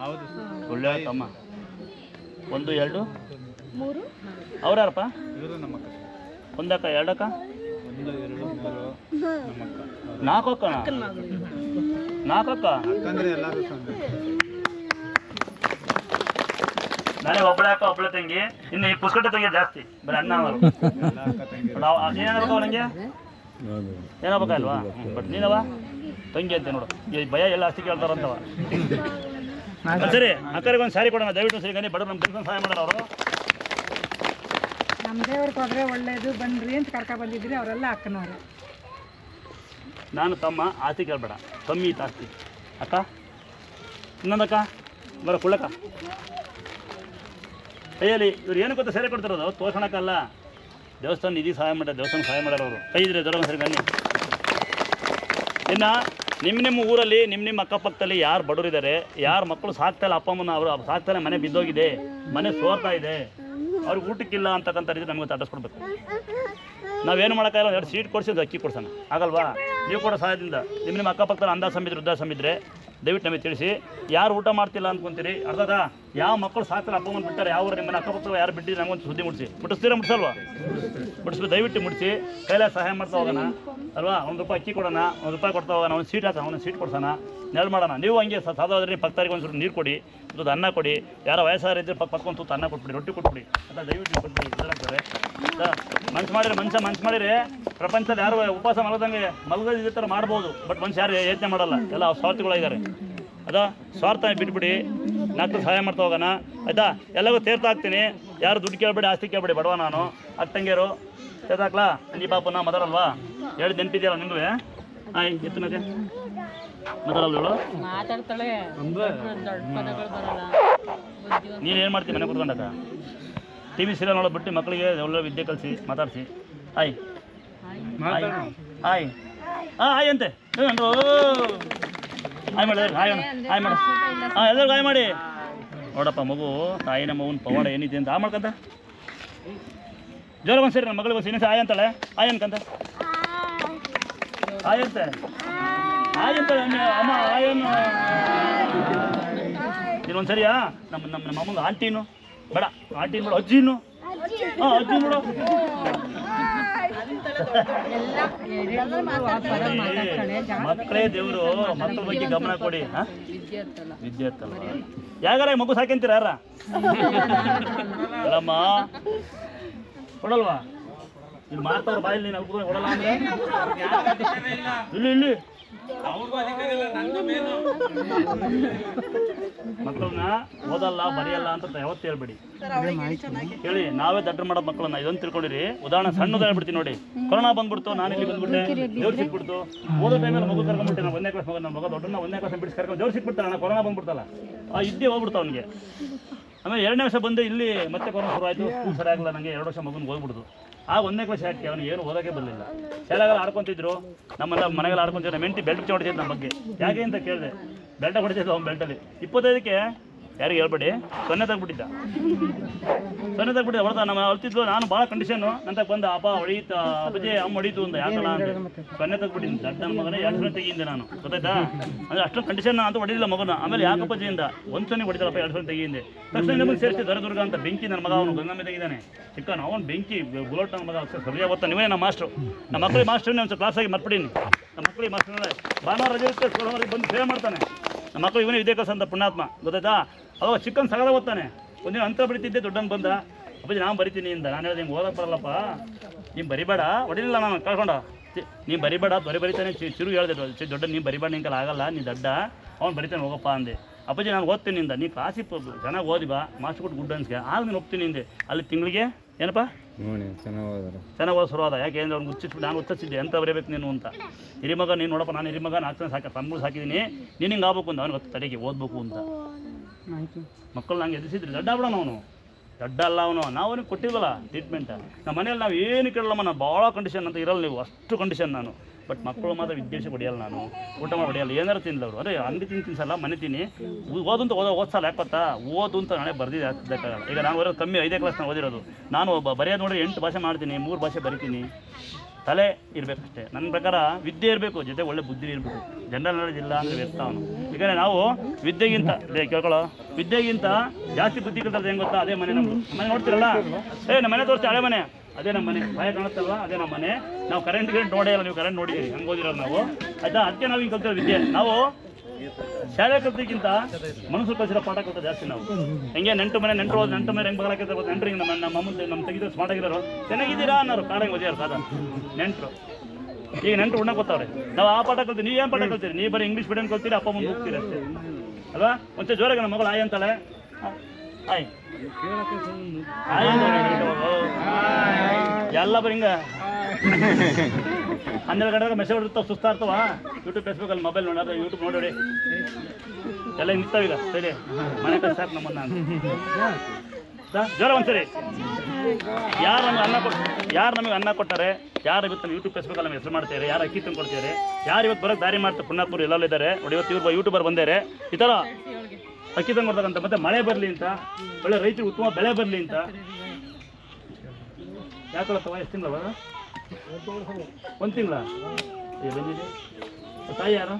ಹೌದು ಒಳ್ಳೆ ತಮ್ಮ ಒಂದು ಎರಡು? ಮೂರು? ಅವ್ರ್ಯಾರಪ್ಪ ಇವರು ನಮ್ಮ ಅಕ್ಕ ಒಂದಕ್ಕ ಎರಡಕ್ಕ? ಒಂದು ಎರಡು ಮೂರು ನಮ್ಮ ಅಕ್ಕ. ನಾಲ್ಕು ಅಕ್ಕ ನಾಲ್ಕು ಅಕ್ಕ ಅಕ್ಕಂದ್ರೆ ಎಲ್ಲರೂ ನಾನೇ ಒಬ್ಬಳೆ ಅಕ್ಕ ಒಬ್ಬಳೆ ತಂಗಿ. ಇನ್ನು ಈ ಪುಸ್ಕಟ ತಂಗಿ ಜಾಸ್ತಿ. ಬರೀ ಅಣ್ಣ ಅವರು. ನಾವು ಏನಾಗಬೇಕು ನನಗೆ ಏನಾಗಬೇಕಲ್ವಾ ಬಟ್ ನೀನವ ತಂಗಿ ಅಂತೆ ನೋಡು. ಭಯ ಎಲ್ಲ ಅಷ್ಟು ಕೇಳ್ತಾರಂತವ. ಸರಿ ಅಕ್ಕರಿಗೆ ಒಂದು ಸಾರಿ ಕೊಡೋಣ. ದಯವಿಟ್ಟು ಸರಿ ಗಣಿ ಬಡವ್ರು ನಮ್ಮ ಕೆಲಸ ಸಹಾಯ ಮಾಡೋರು ಅವರು. ನಮ್ಮ ದೇವ್ರಿಗೆ ಹೋದ್ರೆ ಒಳ್ಳೇದು ಬನ್ರಿ ಅಂತ ಕರ್ಕ ಬಂದಿದ್ರಿ ಅವರೆಲ್ಲ ಅಕ್ಕನವರು. ನಾನು ತಮ್ಮ ಆಸ್ತಿ ಕೇಳಬೇಡ. ಕಮ್ಮಿ ಇತ್ತು ಆಸ್ತಿ. ಅಕ್ಕ? ಇನ್ನೊಂದಕ್ಕ? ಬರ ಕುಳ್ಳಕ್ಕ? ಕೈಯಲ್ಲಿ ಇವ್ರು ಏನು ಗೊತ್ತಾ ಸೇರೆ ಕೊಡ್ತಿರೋದು ತೋರ್ಸೋಣಕ್ಕಲ್ಲ. ದೇವಸ್ಥಾನ ನಿಧಿ ಸಹಾಯ ಮಾಡ ದೇವಸ್ಥಾನ ಸಹಾಯ ಮಾಡೋರು ಅವರು. ಕೈ ಇದ್ರೆ ದೊಡ್ಡ ಸರಿ ಬನ್ನಿ ಇನ್ನು ನಿಮ್ಮ ನಿಮ್ಮ ಊರಲ್ಲಿ, ನಿಮ್ಮ ನಿಮ್ಮ ಅಕ್ಕಪಕ್ಕದಲ್ಲಿ ಯಾರು ಬಡವರಿದ್ದಾರೆ, ಯಾರು ಮಕ್ಕಳು ಸಾಕ್ತಾಯಿಲ್ಲ ಅಪ್ಪ ಅಮ್ಮನ ಅವರು ಸಾಕ್ತಾನೆ ಮನೆ ಬಿದ್ದೋಗಿದೆ, ಮನೆ ಸೋರ್ತಾ ಇದೆ, ಅವ್ರಿಗೆ ಊಟಕ್ಕಿಲ್ಲ ಅಂತಕ್ಕಂಥ ರೀತಿ ನಮಗೆ ತಟ್ಟಿಸ್ಕೊಡ್ಬೇಕು ನಾವೇನು ಮಾಡೋಕ್ಕಾಗಲ್ಲ ಎರಡು ಸೀಟ್ ಕೊಡಿಸಿ ಒಂದು ಅಕ್ಕಿ ಕೊಡ್ಸೋಣ. ಆಗಲ್ವಾ? ನೀವು ಕೂಡ ಸಹಾಯದಿಂದ ನಿಮ್ಮ ನಿಮ್ಮ ಅಕ್ಕಪಕ್ಕದಲ್ಲಿ ಅಂದಾಜು ಸಂಬಿದ್ರೆ ಇದ್ದರೆ ದಯವಿಟ್ಟು ನಮಗೆ ತಿಳಿಸಿ. ಯಾರು ಊಟ ಮಾಡ್ತಿಲ್ಲ ಅಂದ್ಕೊತೀರಿ? ಅರ್ಧದ ಯಾವ ಮಕ್ಕಳು ಸಾಕಲ್ಲ ಅಪ್ಪ ಅಮ್ಮನ ಬಿಟ್ಟಾರೆ ಯಾವ ನಿಮ್ಮ ಅಕ್ಕಪಕ್ಕ ಯಾರು ಬಿಟ್ಟಿದ್ರೆ ನಮಗೊಂದು ಸುದ್ದಿ ಮುಡಿಸಿ ಮುಟ್ಟಿಸ್ತೀರಾ ಮುಟ್ಸಲ್ವಾ? ಮುಟ್ಟಿಸ್ಬೇಕು ದಯವಿಟ್ಟು ಮುಡಿಸಿ ಕೈಲಾಗ ಸಹಾಯ ಮಾಡ್ತಾ ಹೋಗೋಣ. ಅಲ್ವಾ? ಒಂದು ರೂಪಾಯಿ ಅಕ್ಕಿ ಕೊಡೋಣ, ಒಂದು ರೂಪಾಯಿ ಕೊಡ್ತಾ ಹೋಗೋಣ, ಒಂದು ಸೀಟ್ ಹಾಕೋಣ, ಒಂದು ಸೀಟ್ ಕೊಡ್ಸೋಣ. ನೆರಳು ಮಾಡೋಣ. ನೀವು ಹಂಗೆ ಸಾಧಾದ್ರೆ ಪಕ್ಕದಾರಿಗೆ ಒಂದು ಸ್ವಲ್ಪ ನೀರು ಕೊಡಿ ಒಂದು ಅನ್ನ ಕೊಡಿ. ಯಾರೋ ವಯಸ್ಸಾರು ಇದ್ದರೆ ಪಕ್ಕ ಒಂದು ತುತ್ತು ಅನ್ನ ಕೊಟ್ಬಿಡಿ, ರೊಟ್ಟಿ ಕೊಟ್ಬಿಡಿ. ಅಂತ ದಯವಿಟ್ಟು ಕೊಟ್ಬಿಡಿ ಇದಾಗ್ತಾರೆ ಮನ್ಸು ಮಾಡಿದ್ರೆ ಮನುಷ್ಯ ಮನ್ಸು ಮಾಡಿದ್ರೆ ಪ್ರಪಂಚದಲ್ಲಿ ಯಾರು ಉಪವಾಸ ಮಲಗದಂಗೆ ಮಲಗದ ಇದೇ ಥರ ಮಾಡ್ಬೋದು. ಬಟ್ ಮನುಷ್ಯ ಯಾರು ಯೋಚನೆ ಮಾಡಲ್ಲ. ಎಲ್ಲ ಸ್ವಾರ್ಥಿಗಳಿದ್ದಾರೆ ಅದ? ಸ್ವಾರ್ಥ ಬಿಟ್ಬಿಡಿ. ನಾಲ್ಕು ಸಹಾಯ ಮಾಡ್ತಾ ಹೋಗೋಣ. ಆಯ್ತಾ? ಎಲ್ಲರಿಗೂ ತೇರ್ತಾ ಹಾಕ್ತೀನಿ. ಯಾರು ದುಡ್ಡು ಕೇಳಬೇಡಿ ಆಸ್ತಿ ಕೇಳಬೇಡಿ ಬಡವ ನಾನು. ಅತ್ತಂಗಿಯರು ಹಾಕ್ಲಾ ನೀ ಪಾಪನ ಮದರಲ್ವಾ ಹೇಳಿ ನೆನಪಿದೆಯಲ್ಲ ನಿಮ್ಗೆ ಹಾಯ್ ಎತ್ತು ಮತ್ತೆ? ಮದರಲ್ಲ ಮಾತಾಡ್ತಾಳೆ. ನೀನು ಏನು ಮಾಡ್ತೀನಿ ಮನೆ ಕೂತ್ಕೊಂಡಾಗ? ಟಿ ವಿ ಸೀರಿಯಲ್ ನೋಡೋದು ಮಕ್ಕಳಿಗೆ ಒಳ್ಳೆ ವಿದ್ಯೆ ಕಲಿಸಿ ಮಾತಾಡಿಸಿ. ಹಾಯ್ ಆಯ್. ಹಾಯ್ ಹಾಂ ಆಯ್ ಅಂತೆ. ಏನ್ರು ಆಯ್ ಮಾಡಿ ಹಾಯ್ ಹಾಯ್ ಮಾಡು ಹಾಂ ಎಲ್ಲರಿಗೂ ಆಯ್ ಮಾಡಿ ನೋಡಪ್ಪ ಮಗು ತಾಯಿನ ಮಗುನ ಪವಾಡ ಏನಿದೆ ಅಂತ ಆ ಮಾಡ್ಕಂತ? ಜೋರ ಬಂದ್ಸಿರಿ ನಮ್ಮ ನನ್ನ ಮಗಳಿಗೆ ಒಂದು ಇನ್ನೊಂದು ಆಯ್ ಅಂತಾಳೆ. ಹಾಯ್ ಅನ್ಕಂತ. ಸರಿಯಾ ಅಂತೆ. ಅಂತಾಳೆ ಅಮ್ಮ- ಅಮ್ಮ ಆಯನ್ನು ನೀನು ಒಂದ್ಸರಿಯಾ ನಮ್ಮ ನಮ್ಮ ನಮ್ಮ ಅಮ್ಮಂಗೆ ಆಂಟಿನು ಬೇಡ ಆಂಟಿನ ಬೇಡ ಅಜ್ಜಿನು ಹಾಂ ಅಜ್ಜಿ ನೋಡು. ಮಕ್ಕಳೇ ದೇವರು, ಮಕ್ಕಳ ಬಗ್ಗೆ ಗಮನ ಕೊಡಿ ವಿದ್ಯೆ ವಿದ್ಯಾರ್ಥಲ್ಲ ಯಾಗಾರ ಮಗು ಸಾಕಂತೀರ ಯಾರ? ಅಲ್ಲಮ್ಮ. ಕೊಡಲ್ವಾ ಇಲ್ಲಿ ಮಾಡ್ತಾವ್ರ ಬಾಯಲ್ಲಿ ಅಲ್ಕೊಂಡು ಕೊಡಲ್ಲ ಅಂದ್ರೆ? ಇಲ್ಲಿ ಇಲ್ಲಿ. ಮಕ್ಕಳನ್ನ ಓದಲ್ಲ ಬರೆಯಲ್ಲ ಅಂತ ಯಾವತ್ತು ಹೇಳ್ಬೇಡಿ. ಹೇಳಿ ನಾವೇ ದಡ್ಡ ಮಾಡೋ ಮಕ್ಕಳನ್ನ ಇದೊಂದು ತಿಳ್ಕೊಂಡಿರಿ. ಉದಾಹರಣೆ ಸಣ್ಣದ ಹೇಳ್ಬಿಡ್ತೀನಿ ನೋಡಿ. ಕೊರೋನಾ ಬಂದ್ಬಿಡ್ತು ನಾನು ಇಲ್ಲಿ ಬಂದ್ಬಿಟ್ಟೆ ದೇವ್ರು ಸಿಕ್ಬಿಡ್ತು. ಓದೋ ಟೈಮಲ್ಲಿ ಮಗು ಕರ್ಕೊಂಡ್ಬಿಟ್ಟೆ ನಾನು ಒಂದನೇ ಕ್ಲಾಸ್ ಮಗ ನನ್ನ ಮಗ ದೊಡ್ಡನ ಒಂದನೇ ಕ್ಲಾಸ್ ಬಿಡಿಸಿ ಕರ್ಕೊಂಡು ದೇವ್ರು ಸಿಕ್ಬಿಡ್ತಾನೆ ಕೊರೋನಾ ಬಂದ್ಬಿಡ್ತಲ್ಲ. ಆ ಇದ್ದೇ ಹೋಗ್ಬಿಡ್ತಾವ ಅವನಿಗೆ. ಆಮೇಲೆ ಎರಡನೇ ವರ್ಷ ಬಂದು ಇಲ್ಲಿ ಮತ್ತೆ ಕೊರೋನಾ ಶುರು ಆಯಿತು ಸ್ಕೂಲ್ ಆಗಲ್ಲ ನನಗೆ ಎರಡು ವರ್ಷ ಮಗುನ ಹೋಗ್ಬಿಡ್ತು. ಆ ಒಂದನೇ ಕ್ಲಾಸ್ ಹಾಕಿ ಅವನು ಏನು ಓದೋಕೆ ಬರಲಿಲ್ಲ. ಶಾಲೆಗೆಲ್ಲ ಆಡ್ಕೊತಿದ್ರು ನಮ್ಮೆಲ್ಲ ಮನೆಗೆಲ್ಲ ಆಡ್ಕೊತಿದ್ರು, ನಮ್ಮ ಹೆಂಡತಿ ಬೆಲ್ಟ್ ಹೊಡಿತಿದ್ದು ನಮ್ಮ ಬಗ್ಗೆ. ಯಾಕೆ ಅಂತ ಕೇಳಿದೆ. ಬೆಲ್ಟ ಹೊಡಿತಿದ್ದು ಅವ್ನು ಬೆಲ್ಟಲ್ಲಿ ಇಪ್ಪತ್ತೈದಕ್ಕೆ ಯಾರಿಗೆ ಹೇಳ್ಬೇಡಿ? ಸೊನ್ನೆ ತಗ್ಬಿಟ್ಟಿದ್ದ ಸೊನ್ನೆ ತಗ್ಬಿಟ್ಟಿದ್ದ ಹೊಡೆದ. ನಮ್ಮ ಅಳ್ತಿದ್ಲು, ನಾನು ಭಾಳ ಕಂಡೀಷನ್ನು ನಂತರ ಬಂದ, ಅಪ್ಪ ಹೊಡೀತ ಅಪ್ಪಜೆ, ಅಮ್ಮ ಹೊಡೀತು ಅಂತ ಯಾಕಲ್ಲ ಅಂತ ಸೊನ್ನೆ ತಗ್ಬಿಟ್ಟಿದ್ದೀನಿ ದಟ್ಟ ಮಗನ ಎರಡು ತೆಗಿಯಿಂದ ನಾನು. ಗೊತ್ತಾಯ್ತಾ? ಅಂದ್ರೆ ಅಷ್ಟೊಂದು ಕಂಡೀಷನ್ ಅಂತ ಹೊಡಿಲಿಲ್ಲ ಮಗನ. ಆಮೇಲೆ ಯಾಕಪ್ಪಾಜಿಯಿಂದ ಒಂದು ಸೊನ್ನೆ ಹೊಡಿತಾರಪ್ಪ ಎರಡು ಸೊನ್ನೆ ತೆಗಿಯಿಂದ ತಕ್ಷಣ ನಮಗೆ ಸೇರಿಸಿ ದರದುರ್ಗ ಅಂತ. ಬೆಂಕಿ ನನ್ನ ಮಗ ಅವನು, ಗಂಗಮ್ಮ ತೆಗಿದ್ದಾನೆ ಚಿಕ್ಕನ ಅವನು ಬೆಂಕಿ, ಬುಲೆಟ್ ನನ್ನ ಮಗ. ಸರಿಯಾಗಿ ಗೊತ್ತಾ ನೀವೇ ನಮ್ಮ ಮಾಸ್ಟ್ರು. ನಮ್ಮ ಮಕ್ಕಳಿಗೆ ಮಾಸ್ಟರ್ನೇ ಒಂದು ಆಗಿ ಮರ್ಬಿಡೀನಿ ನಮ್ಮ ಮಕ್ಕಳಿಗೆ ಮಾಸ್ಟರ್ನೇ ಭಾನುವಾರ ರಜೆ ಬಂದು ಸೇವೆ ಮಾಡ್ತಾನೆ. ನಮ್ಮ ಮಕ್ಕಳು ಇವನೇ ವಿದ್ಯಾಕಾಸ ಅಂತ ಪುಣ್ಯಾತ್ಮ. ಗೊತ್ತಾಯ್ತಾ? ಅವಾಗ ಚಿಕ್ಕನ್ ಸಗದ ಓದ್ತಾನೆ ಒಂದಿನ ಅಂತ ಬರಿತಿದ್ದೆ ದೊಡ್ಡನ್ ಬಂದ. ಅಪ್ಪಾಜಿ ನಾನು ಬರಿತೀನಿ ಇಂದ ನಾನು ಹೇಳಿದೆ ಹಿಂಗೆ ಓದಕ್ಕೆ ಬರಲ್ಲಪ್ಪ. ನೀನು ಬರಿಬೇಡ. ಹೊಡಿಲಿಲ್ಲ ನಾನು ಕಳ್ಕೊಂಡ. ನೀನು ಬರಿಬೇಡ ದೊರೆ ಬರಿತಾನೆ. ಚಿರು ಹೇಳಿದೆ ಚಿ- ದೊಡ್ಡ ನೀನು ಬರಿಬೇಡ ನಿಂಗೆ ಆಗಲ್ಲ ನೀ ದಡ್ಡ. ಅವ್ನು ಬರಿತಾನೆ ಹೋಗಪ್ಪ ಅಂದೆ. ಅಪ್ಪಾಜಿ ನಾನು ಓದ್ತೀನಿ ಇಂದ ನೀ ಕ್ಲಾಸಿಗೆ ಚೆನ್ನಾಗಿ ಓದಿ ಬಾ. ಮಾಸ್ಟರ್ ಕೊಟ್ಟು ಗುಡ್ ಅನ್ಸ್ಗೆ. ಆಗ ನೀನು ಒಪ್ತೀನಿ ಹಿಂದೆ ಅಲ್ಲಿ ತಿಂಗಳಿಗೆ? ಏನಪ್ಪ? ಚೆನ್ನಾಗಿ ಓದ್ ಶುರುವಾದ. ಯಾಕೆ ಅಂದ್ರೆ ಅವ್ನು ಹುಚ್ಚಿಸ್ಬಿಟ್ಟು ನಾನು ಹುಚ್ಚಿದ್ದೆ ಎಂತ ಬರೀಬೇಕು ನೀನು ಅಂತ. ಹಿರಿಮಗ ನೀನು ನೋಡಪ್ಪ ನಾನು ಹಿರಿಮಗ ನಾಲ್ಕು ಜನ ಸಾಕ ತಮ್ಮ ಸಾಕಿದ್ದೀನಿ. ನೀನು ಹಿಂಗೆ ಆಗ್ಬೇಕು ಅಂತ ಅವ್ನಿಗೆ ಹತ್ತು ತಡೆಗೆ ಓದ್ಬೇಕು ಅಂತ. ಮಕ್ಕಳು ನಂಗೆ ಎದುರಿಸಿದ್ರಿ ದೊಡ್ಡ ಬಿಡೋಣ ಅವನು. ದೊಡ್ಡ ಅಲ್ಲ ಅವನು. ನಾವು ಅವನಿಗೆ ಕೊಟ್ಟಿಲ್ವಲ್ಲ ಟ್ರೀಟ್ಮೆಂಟ್ ನಮ್ಮ ಮನೇಲಿ ನಾವು ಏನು ಕೇಳಲ್ಲಮ್ಮ ನಾನು ಭಾಳ ಕಂಡೀಷನ್ ಅಂತ ಇರಲ್ಲ ನೀವು. ಅಷ್ಟು ಕಂಡೀಷನ್ ನಾನು. ಬಟ್ ಮಕ್ಕಳು ಮಾತ್ರ ವಿದ್ಯಾಭ್ಯಾಸ ಹೊಡೆಯಲ್ಲ ನಾನು. ಊಟ ಮಾಡಿ ಹೊಡೆಯಲ್ಲ ಏನಾರು ಅವರು. ಅದೇ ಅಂಗಡಿ ತಿಂದು ತಿನ್ಸಲ್ಲ, ಮನೆ ತಿನ್ನಿ. ಓದಂತ ಓದೋ ಓದ್ಸಲ್ಲ ಯಾಕತ್ತಾ ಓದು ಅಂತ ನಾಳೆ ಬರ್ದಿದೆ ಹಾಕ್ಬೇಕಾಗಲ್ಲ ಈಗ ನಾನು ಓದೋದು ಕಮ್ಮಿ ಐದೇ ಕ್ಲಾಸ್ ಓದಿರೋದು. ನಾನು ಒಬ್ಬ ಬರೆಯೋದು ನೋಡಿದ್ರೆ ಎಂಟು ಭಾಷೆ ಮಾಡ್ತೀನಿ, ಮೂರು ಭಾಷೆ ಬರಿತೀನಿ. ತಲೆ ಇರಬೇಕಷ್ಟೇ. ನನ್ನ ಪ್ರಕಾರ ವಿದ್ಯೆ ಇರಬೇಕು, ಜೊತೆ ಒಳ್ಳೆ ಬುದ್ಧಿ ಇರಬೇಕು. ಜನರಲ್ ನಾಲೆಜ್ ಇಲ್ಲ ಅಂದರೆ ವ್ಯರ್ಥ ಅವನು. ಯಾಕಂದರೆ ನಾವು ವಿದ್ಯೆಗಿಂತ ಅದೇ ಕೇಳ್ಕೊಳ್ಳೋ. ವಿದ್ಯೆಗಿಂತ ಜಾಸ್ತಿ ಬುದ್ಧಿ ಕಲ್ತದ್ದು ಹೆಂಗೆ ಗೊತ್ತಾ? ಅದೇ ಮನೆ ನಮ್ಮ ಮನೆ ನೋಡ್ತಿರಲ್ಲ? ಏ, ನಮ್ಮ ಮನೆ ತೋರಿಸಿ ಹಳೆ ಮನೆ. ಅದೇ ನಮ್ಮ ಮನೆ. ಭಯ ಕಾಣುತ್ತಲ್ವಾ? ಅದೇ ನಮ್ಮ ಮನೆ. ನಾವು ಕರೆಂಟ್ ಗಿರೆಂಟ್ ನೋಡೇ ಇಲ್ಲ, ನೀವು ಕರೆಂಟ್ ನೋಡಿದ್ದೀರಿ. ಹಂಗೆ ಓದಿರೋದು ನಾವು. ಆಯ್ತಾ? ಅದಕ್ಕೆ ನಾವು ಹಿಂಗೆ ಕಲ್ತಿರೋ ವಿದ್ಯೆ. ನಾವು ಶಾಲೆ ಕಲ್ತಿಗಿಂತ ಮನಸ್ಸು ಕಲಿಸಿರೋ ಪಾಠ ಕೊಟ್ಟು ಜಾಸ್ತಿ ನಾವು. ಹೆಂಗೆ ನೆಂಟು ಮನೆ, ನೆಂಟರು ನೆಂಟು ಮನೆ ಹೆಂಗೆ ಗೊತ್ತಾ? ನೆಂಟ್ರಿಗೆ ನಮ್ಮ ನಮ್ಮ ಅಮ್ಮ ನಮ್ಮ ತೆಗಿದ್ರೆ ಸ್ಮಾರ್ಟ್ ಆಗಿರೋರು. ಚೆನ್ನಾಗಿದ್ದೀರಾ ಅನ್ನೋರು ಕಾಡಂಗೆ ಓದಿಯಾರು ಸಾಧ ನೆಂಟರು. ಈಗ ನೆಂಟರು ಉಣ್ಣ ಗೊತ್ತವ್ರೆ ನಾವು ಆ ಪಾಠ ಕಲ್ತೀವಿ ನೀವೇನು ಪಾಠ ಕಲ್ತೀರಿ? ನೀವು ಬರೀ ಇಂಗ್ಲೀಷ್ ಮೀಡಿಯಂ ಕಲ್ತೀರಿ, ಅಪ್ಪ ಮುಂದೆ ಹೋಗ್ತೀರಿ ಅಷ್ಟೇ. ಅಲ್ವಾ? ಒಂಚೆ ಜೋರಾಗ ನಮ್ಮ ಮಗಳು ಆಯ್ ಅಂತಾಳೆ. ಆಯ್. ಆಯ್. ಎಲ್ಲ ಬರಿಂಗ ಹನ್ನೆರಡು ಗಂಟೆಗೆ ಮೆಸೇಜ್ ಇರ್ತಾವ ಸುಸ್ತಾ ಇರ್ತಾವ ಯೂಟ್ಯೂಬ್ ಫೇಸ್ಬುಕ್ ಅಲ್ಲಿ ಮೊಬೈಲ್ ನೋಡೋದು ಯೂಟ್ಯೂಬ್ ನೋಡೋಡಿ ಎಲ್ಲ ನಿಂತಾವ ಈಗ ಸರಿ ಮನೆ ಸಾಕು ನಮ್ಮನ್ನ ಸಾ, ಜ್ವರ ಒಂದ್ಸರಿ. ಯಾರು ನಮಗೆ ಅನ್ನ ಕೊಟ್ಟು ಯಾರು ನಮಗೆ ಅನ್ನ ಕೊಟ್ಟಾರೆ? ಯಾರು ಇವತ್ತು ಯೂಟ್ಯೂಬ್ ಫೇಸ್ಬುಕ್ ಅಲ್ಲಿ ಹೆಸರು ಮಾಡ್ತಾರೆ ಯಾರು ಅಕ್ಕಿ ತಂದು ಕೊಡ್ತಾರೆ ಯಾರು ಇವತ್ತು ಬರೋಕ್ಕೆ ದಾರಿ ಮಾಡ್ತಾರೆ? ಪುಣ್ಣಾಪುರ ಎಲ್ಲರೂ ಇದ್ದಾರೆ ನೋಡಿ ಇವತ್ತು ಇವ್ರು ಯೂಟ್ಯೂಬರ್ ಬಂದಾರೆ ಈ ಥರ ಅಕ್ಕಿ ತಂದು ಕೊಡ್ತಾರಂತ ಮತ್ತೆ ಮಳೆ ಬರಲಿ ಅಂತ ಒಳ್ಳೆ ರೈತರಿಗೆ ಉತ್ತಮ ಬೆಳೆ ಬರಲಿ ಅಂತ. ಯಾಕೆ ಎಷ್ಟು ತಿಂಗಳವ? ಒಂದು ತಿಂಗಳ ಬಂದಿದೆ ತಾಯಿ ಯಾರು